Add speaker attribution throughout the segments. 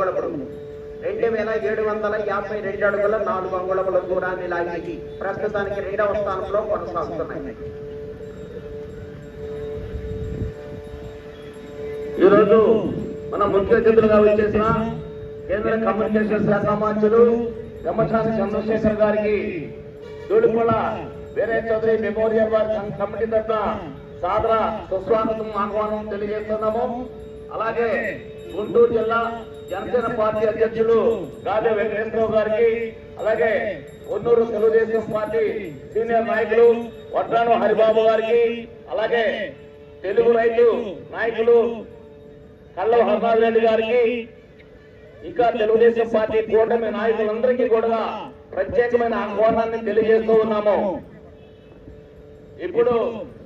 Speaker 1: అంగుళ అంగుళములు రెండు వేల ఏడు వందల యాభై రెండు అడుగుల నాలుగు అంగుళముల దూరాన్ని లాగి ప్రస్తుతానికి రెండవ స్థానంలో కొనసాగుతున్నాయి.
Speaker 2: ఈరోజు మన ముఖ్య అతిథులుగా వచ్చేసిన కేంద్ర కమ్యూనికేషన్ శాఖ మంత్రులు బ్రహ్మశాస్త్రి చంద్రశేఖర్ గారికి దూడిపొల వేరే చౌదరి మెమోరియల్ వారి కమిటీ తరఫున సాదర సుస్వాగతం ఆహ్వానం తెలియజేస్తున్నాము. అలాగే గుంటూరు జిల్లా జనసేన పార్టీ అధ్యక్షులు గాదే వెంకటేశ్వరరావు గారికి అలాగే ఒన్నూరు తెలుగుదేశం పార్టీ సీనియర్ నాయకులు వడ్రాను హరిబాబు గారికి అలాగే తెలుగు రైతు నాయకులు కల్లవ హర్నాథ్ రెడ్డి గారికి ఇంకా తెలుగుదేశం పార్టీ కూటమి నాయకులందరికీ కూడా ప్రత్యేకమైన ఆహ్వానాన్ని తెలియజేస్తూ ఉన్నాము. ఇప్పుడు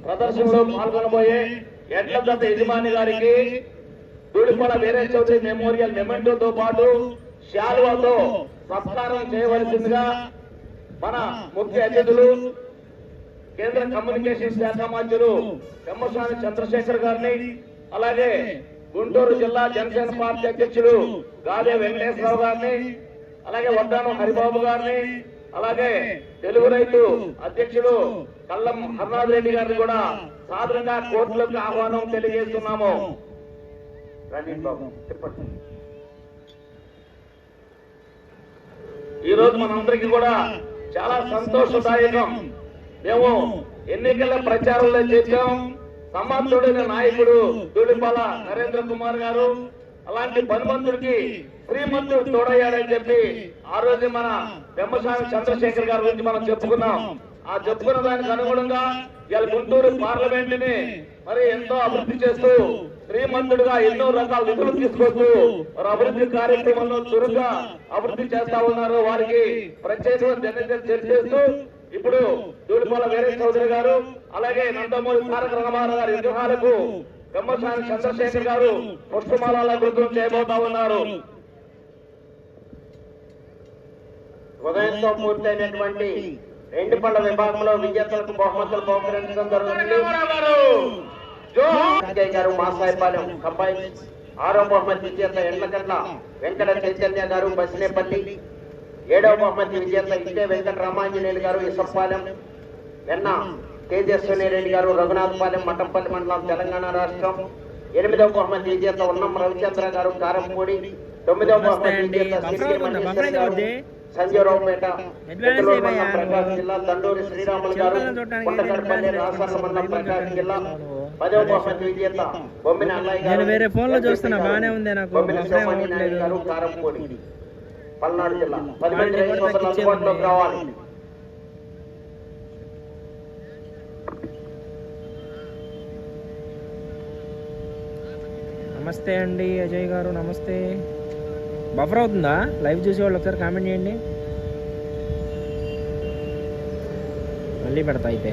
Speaker 2: ప్రదర్శనలో పాల్గొనబోయే ఎడ్ల దత్త యజమాని గారికి వీళ్ళు కూడా వేరే చౌదరి మెమోరియల్ మెమెంటోతో పాటు శాలువాతో సత్కారం చేయవలసిందిగా మన ముఖ్య అతిథులు కేంద్ర కమ్యూనికేషన్ శాఖ మంత్రులు పెమ్మస్వామి చంద్రశేఖర్ గారిని అలాగే గుంటూరు జిల్లా జనసేన పార్టీ అధ్యక్షులు గాదే వెంకటేశ్వరరావు గారిని అలాగే వడ్డాను హరిబాబు గారిని అలాగే తెలుగు రైతు అధ్యక్షుడు కల్లం హర్నాథ్ రెడ్డి గారిని కూడా సాధారణంగా కోర్టులకు ఆహ్వానం తెలియజేస్తున్నాము. బాబు చెప్పండి. ఈ రోజు మనందరికీ కూడా చాలా సంతోషదాయకం. మేము ఎన్నికల ప్రచారంలో చేశాం. సమర్థుడైన నాయకుడు దూడిపాల నరేంద్ర కుమార్ గారు అలాంటి పనిమంతుడికి శ్రీమంతుడు తోడయ్యాడని చెప్పి ఆ రోజు మన బ్రహ్మస్వామి చంద్రశేఖర్ గారి గురించి మనం చెప్పుకున్నాం. ఆ చెప్పుకున్న దానికి అనుగుణంగా ఇవాళ గుంటూరు పార్లమెంట్ని మరి ఎంతో అభివృద్ధి చేస్తూ శ్రీమంతుడుగా ఎన్నో రకాల నిధులు తీసుకొస్తూ మరి అభివృద్ధి కార్యక్రమంలో చురుగ్గా అభివృద్ధి చేస్తా ఉన్నారు. వారికి ప్రత్యేకమైన ధన్యతలు ఇప్పుడు దూడిపాల వీరేష్ చౌదరి గారు అలాగే నందమూరి తారక రామారావు గారి విగ్రహాలకు బ్రహ్మస్వామి చంద్రశేఖర్ గారు పుష్పమాల గుర్తు చేయబోతా ఉన్నారు.
Speaker 1: ఉదయంతో పూర్తయినటువంటి రెండు పళ్ళ విభాగంలో విజేతలకు బహుమతులు బహుకరించడం జరుగుతుంది. గారు మాసాయిపాలెం కంబైన్ ఆరో బహుమతి విజేత ఎండ్లగడ్ల వెంకట చైతన్య గారు బసినేపల్లి. ఏడవ బహుమతి విజేత ఇట్టే వెంకట రామాంజనేయులు గారు ఇసప్పాలెం వెన్న తేజస్విని రెడ్డి గారు రఘునాథపాలెం మట్టంపల్లి మండలం తెలంగాణ రాష్ట్రం. ఎనిమిదవ బహుమతి విజేత ఉన్నం రవిచంద్ర గారు కారంపూడి. తొమ్మిదవ బహుమతి విజేత సంజయరావుపేట ప్రకాశం జిల్లా దండూరి శ్రీరాములు గారు కొండకడపల్లి మండలం ప్రకాశం జిల్లా పదవ బహుమతి విజేత బొమ్మిన అల్లయ్య గారు
Speaker 3: నేను వేరే ఫోన్లో చూస్తున్నా, బాగానే ఉంది నాకు.
Speaker 1: గారు కారంపూడి పల్నాడు జిల్లా పది మంది అందుబాటులోకి. రావాలి.
Speaker 3: నమస్తే అండి అజయ్ గారు నమస్తే. బఫర్ అవుతుందా? లైవ్ చూసే వాళ్ళు ఒకసారి కామెంట్ చేయండి. మళ్ళీ పెడతా అయితే.